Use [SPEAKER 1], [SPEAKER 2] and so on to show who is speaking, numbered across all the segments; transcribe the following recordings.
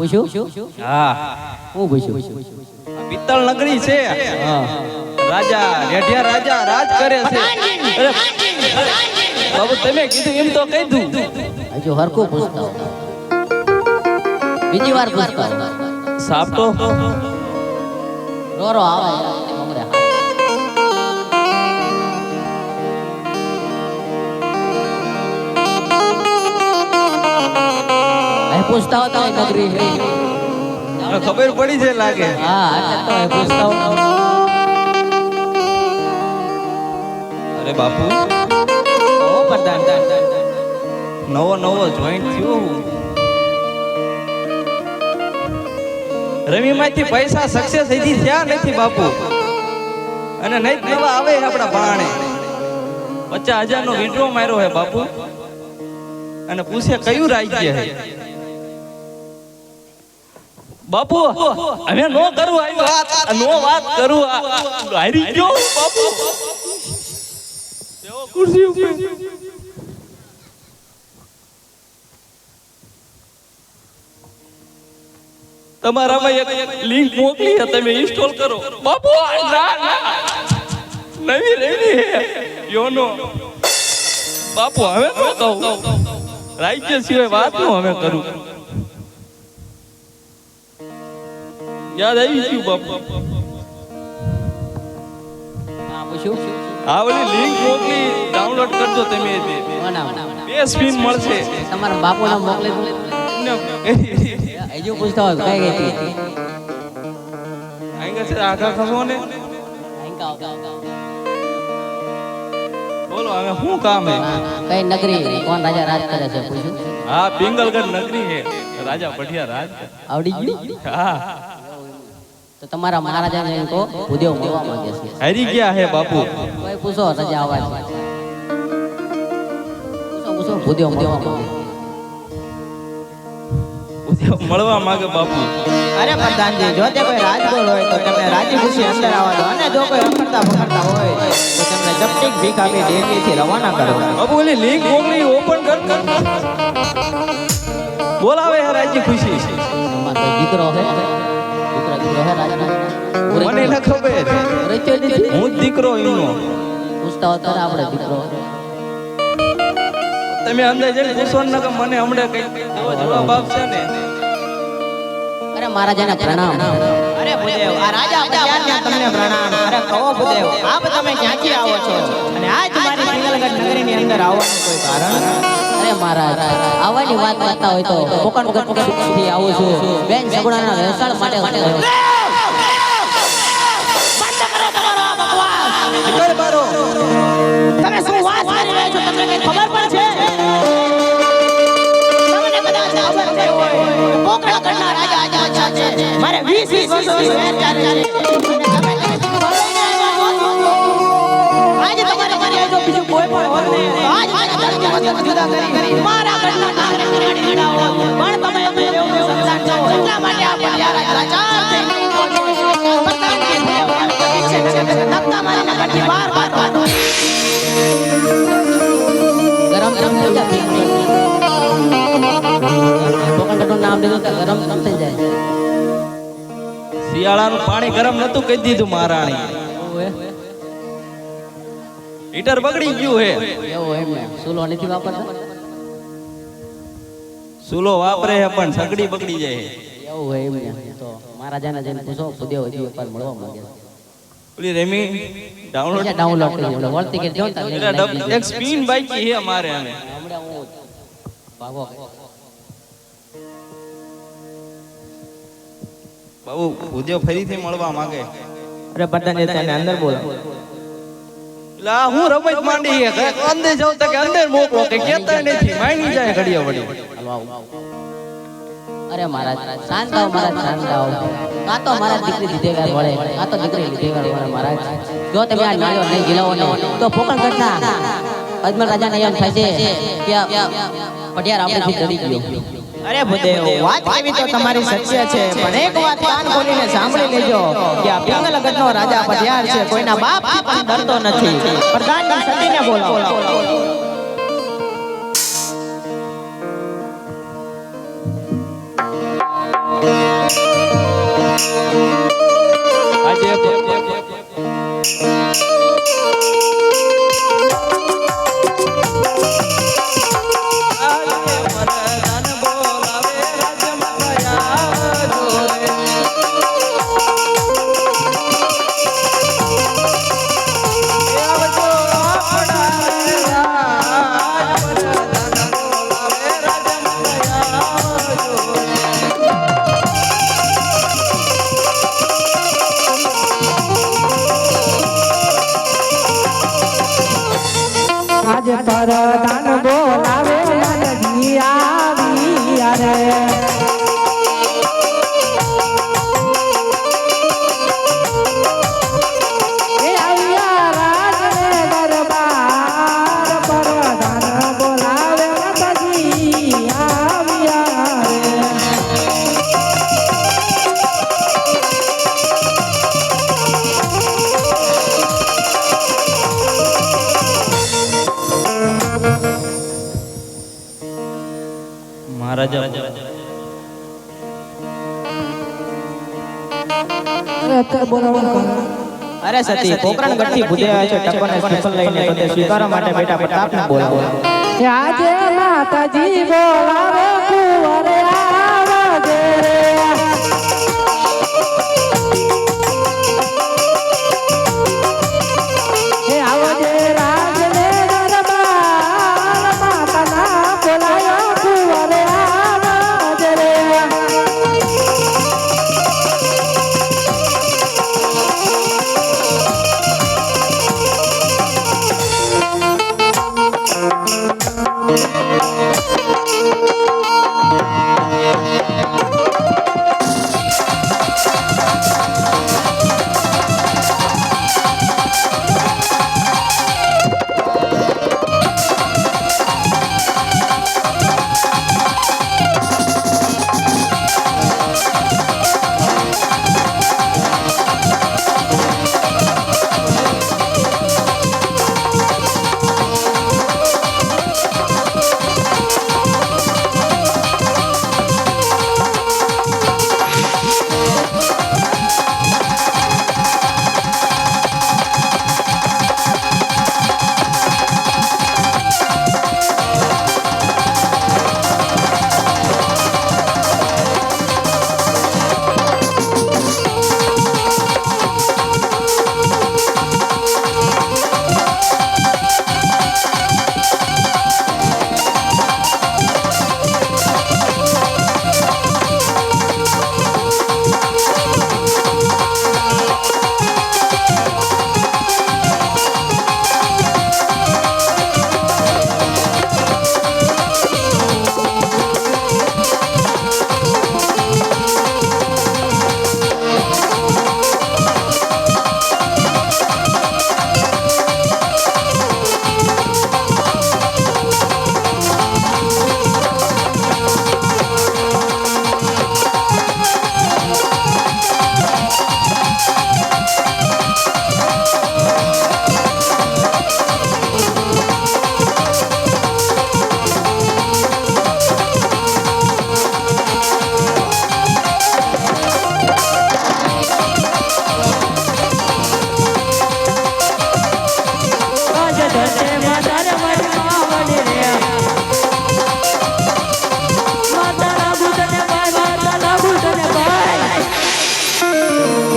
[SPEAKER 1] પૂછ્યું?
[SPEAKER 2] હા.
[SPEAKER 1] હું પૂછ્યું?
[SPEAKER 2] પિત્તળ નગરી છે.
[SPEAKER 1] હા.
[SPEAKER 2] રાજા રેઢિયા રાજા રાજ કરે છે. બાબુ તમે કીધું એમ તો કહી દઉં.
[SPEAKER 1] હજુ હરખું પૂછતા. બીજી વાર પૂછતા.
[SPEAKER 2] સાપ તો?
[SPEAKER 1] રો રો આવે. હતા નગરી છે.
[SPEAKER 2] ખબર પડી છે લાગે.
[SPEAKER 1] હા એટલે તો
[SPEAKER 2] અરે બાપુ.
[SPEAKER 1] હો પ્રધાન
[SPEAKER 2] નવો નવો જોઈન્ટ થયો હું. રમીમાંથી પૈસા સક્સેસ થઈ થયા નથી બાપુ. અને નહીં નવા આવે આપણા ભાણે. પચાસ હજાર નો વિડ્રો માર્યો હે બાપુ. અને પૂછે કયું રાજ્ય છે? બાપુ હવે નો કરું આવી વાત નો વાત કરું આ હારી ગયો બાપુ. તેઓ ખુરશી ઉપર. તમારામાં એક લિંક મોકલી છે તમે ઇન્સ્ટોલ કરો. બાપુ ના ના. નવી રેડી હે યોનો. બાપુ હવે તો કહું. રાજ્ય સિવાય વાતનું હવે કરું. યાદ આવી ગયું બાપુ.
[SPEAKER 1] હા
[SPEAKER 2] આ ઓલી લિંક મોકલી ડાઉનલોડ કરજો તમે તે. બે સ્પીન મળશે.
[SPEAKER 1] તમારા બાપુને મોકલી. હજુ પૂછતા હોય કઈ ગઈ હતી?
[SPEAKER 2] આંગા છે આગા ખસો ને બોલો હવે શું કામ હે?
[SPEAKER 1] કઈ નગરી? કોણ રાજા રાજ કરે છે પૂછ્યું?
[SPEAKER 2] હા પિંગલગઢ નગરી હે. રાજા પઢિયા રાજ
[SPEAKER 1] આવડી ગયું?
[SPEAKER 2] હા.
[SPEAKER 1] તો તમારા મહારાજાને એમ કહો ભૂદેવ મળવા માંગે છે.
[SPEAKER 2] હરી ગયા હે બાપુ.
[SPEAKER 1] કોઈ પૂછો રજા આવે પૂછો પૂછો ભૂદેવ મળવા માંગે.
[SPEAKER 2] મળવા માંગે બાપુ.
[SPEAKER 3] અરે પ્રધાનજી જો તે કોઈ રાજગોળ હોય તો તમે રાજી ખુશી અંદર આવો દો અને જો કોઈ અખરતા પકડતા હોય તો તમને જપટીક ભીખ આપી ડેલીથી રવાના કરો.
[SPEAKER 2] બાપુ ઓલી લિંક મોકલી ઓપન કર કર. બોલાવે હે રાજી ખુશી.
[SPEAKER 1] દીકરો હે.
[SPEAKER 2] મને ન ખબર. હું દીકરો એનો.
[SPEAKER 1] પૂછતા હોય આપણે દીકરો
[SPEAKER 2] તમે અંદર જઈને પૂછો ને કે મને હમણાં કઈ જવાબ આપશે ને.
[SPEAKER 1] અરે મહારાજાને પ્રણામ.
[SPEAKER 3] અરે ભૂદેવ આ રાજા પધાર્યા તમને પ્રણામ. અરે કહો ભૂદેવ આપ તમે ક્યાંથી આવો છો? અને આજ મારી પિંગલગઢ નગરીની અંદર આવવાનું કોઈ કારણ?
[SPEAKER 1] અરે મહારાજ આવવાની વાત કરતા હોય તો કોકણથી આવું છું. બેન સગુણાના વ્યવસાય માટે આવ્યો છું.
[SPEAKER 2] કર બારો.
[SPEAKER 3] તમે કરી મારા ઘરના કાંગરે કરી હોત પણ તમે અમે એવું સંસાર છો એટલા માટે આપણે યાર રાજા મારીને
[SPEAKER 1] ગરમ ગરમ થઈ જાય નામ લીધું તો ગરમ ગરમ થઈ જાય
[SPEAKER 2] શિયાળાનું પાણી ગરમ નતું કહી દીધું મહારાણી હીટર બગડી ગયું હે.
[SPEAKER 1] એવું એમ સુલો નથી વાપરતા?
[SPEAKER 2] સુલો વાપરે હે પણ સગડી બગડી જાય.
[SPEAKER 1] એવું હોય એમ. તો મહારાજાને જઈને પૂછો ભૂદેવ હજી એકવાર મળવા માંગે.
[SPEAKER 2] ઓલી રેમી ડાઉનલોડ
[SPEAKER 1] ડાઉનલોડ કરી એટલે વળતી કે જો
[SPEAKER 2] એટલે એક સ્પિન બાકી હે અમારે હવે
[SPEAKER 1] હમણાં હું ભાગો.
[SPEAKER 2] બાબુ ઉદ્યોગ ફરીથી મળવા માંગે.
[SPEAKER 3] અરે તને અંદર બોલો
[SPEAKER 2] આ હું રમત માંડી હે અંદર જાવ તો કે અંદર મોકલો કે કેતા નથી માયની જાય ઘડિયા વળી.
[SPEAKER 1] અરે મહારાજ શાંત થાઓ મહારાજ શાંત થાઓ કાં તો મહારાજ દીકરી દીધે વાર વળે. કાં તો દીકરી લીધે વાર વળે મહારાજ. જો તમે આ નાળિયો નહીં ગિલાવો ને તો પોકણ ઘટના. અજમલ રાજાને એમ થશે કે આ પટિયાર આપણે ડરી ગયો.
[SPEAKER 3] અરે ભૂદેવ વાત કેવી તો તમારી સત્ય છે પણ એક વાત કાન ખોલીને સાંભળી લેજો કે આ પિંગલગઢનો રાજા પધ્યાર છે કોઈના બાપ પણ ડરતો નથી. પ્રધાનની સતીને બોલાવો.
[SPEAKER 2] આજે
[SPEAKER 4] આજે
[SPEAKER 2] મહારાજા
[SPEAKER 3] અરે સતી કોકરણ ગઢથી ભૂદે આવ્યા છે ટપ્પરને શ્રીફળ લઈને તો તે સ્વીકારવા માટે બેટા પ્રતાપને બોલાવો.
[SPEAKER 4] આજે માતાજી બોલાવો કુંવરે આવજે રે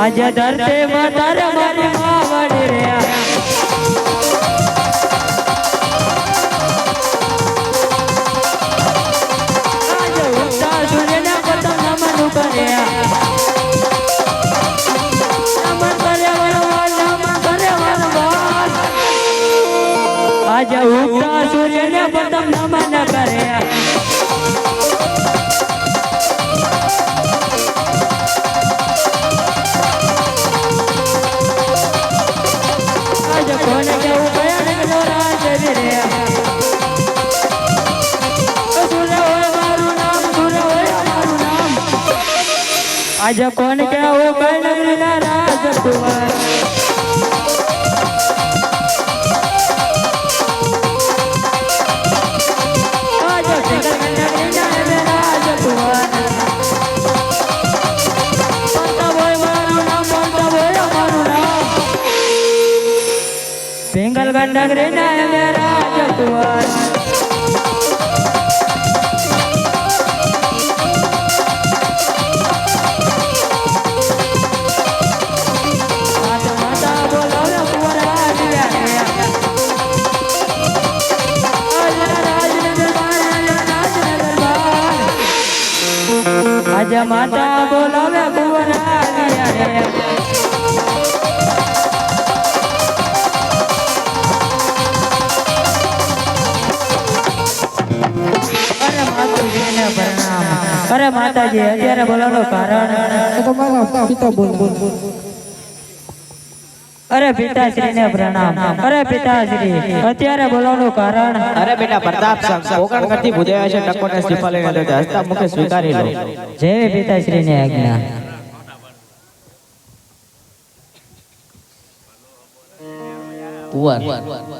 [SPEAKER 4] આજે ધરતે માતાર મનમાં વળી રે આજે ઉગતા સૂર્યને પતંગ નમન કરે આજ કોણ કેવો કણના રાજકુમાર બેંગલ ગંડક રે ના રાજકુમાર આજા માતા બોલાવે કુંવર અરે માતાજી અત્યારે બોલાવવાનું કારણ. અરે પિતાશ્રીને પ્રણામ. અરે પિતાશ્રી અત્યારે બોલાવવાનું કારણ?
[SPEAKER 5] અરે બેટા પ્રતાપ કોકણ કરતી ભુજાયા છે ટકોટે લઈને હસતા મુખે સ્વીકારી લો.
[SPEAKER 4] જય પિતાશ્રીની આજ્ઞા.
[SPEAKER 1] કુંવર.